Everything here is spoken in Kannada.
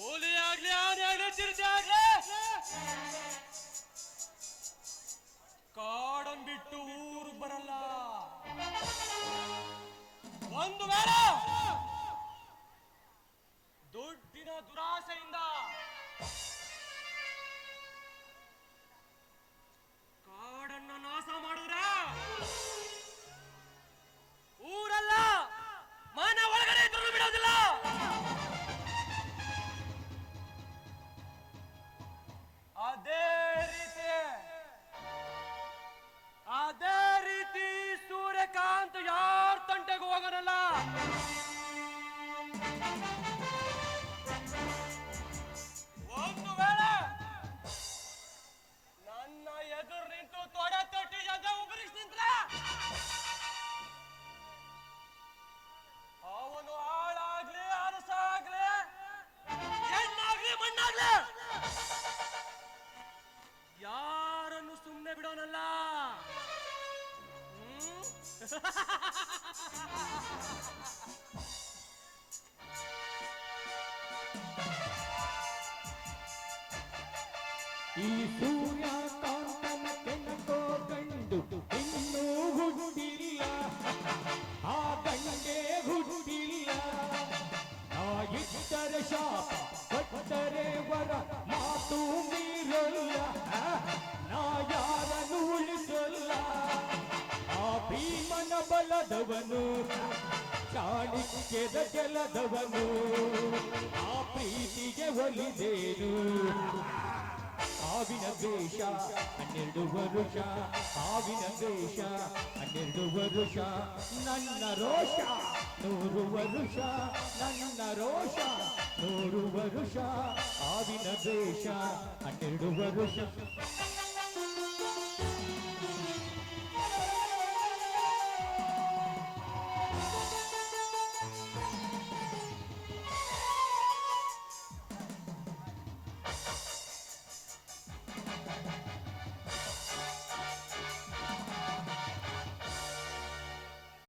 Agli, agli, agli, agli, agli, agli, ಕಾಡನ್ ಬಿಟ್ಟು ಊರು ಬರಲ್ಲ. ಒಂದು ವೇಳೆ ಸೂರ್ಯಕಾಂತ್ ಯಾರ ತಂಟೆಗೂ ಹೋಗೋನಲ್ಲ? ಒಂದು ವೇಳೆ 你不要。ಭೀಮನ ಕಾಣಿಕೆದ ಚಾಣಿಕ್ಯದ ಜಲದವನು ಆ ಪ್ರೀತಿಗೆ ಒಲಿದೇನು. ಹಾವಿನ ದ್ವೇಷ ಹನ್ನೆರಡು ವರುಷ, ಹಾವಿನ ದ್ವೇಷ ಹನ್ನೆರಡು ವರುಷ. ನನ್ನ ರೋಷ ನೂರು ವರುಷ, ನನ್ನ ರೋಷ ನೂರು ವರುಷ. ಹಾವಿನ ದ್ವೇಷ ಹನ್ನೆರಡು ವರುಷ.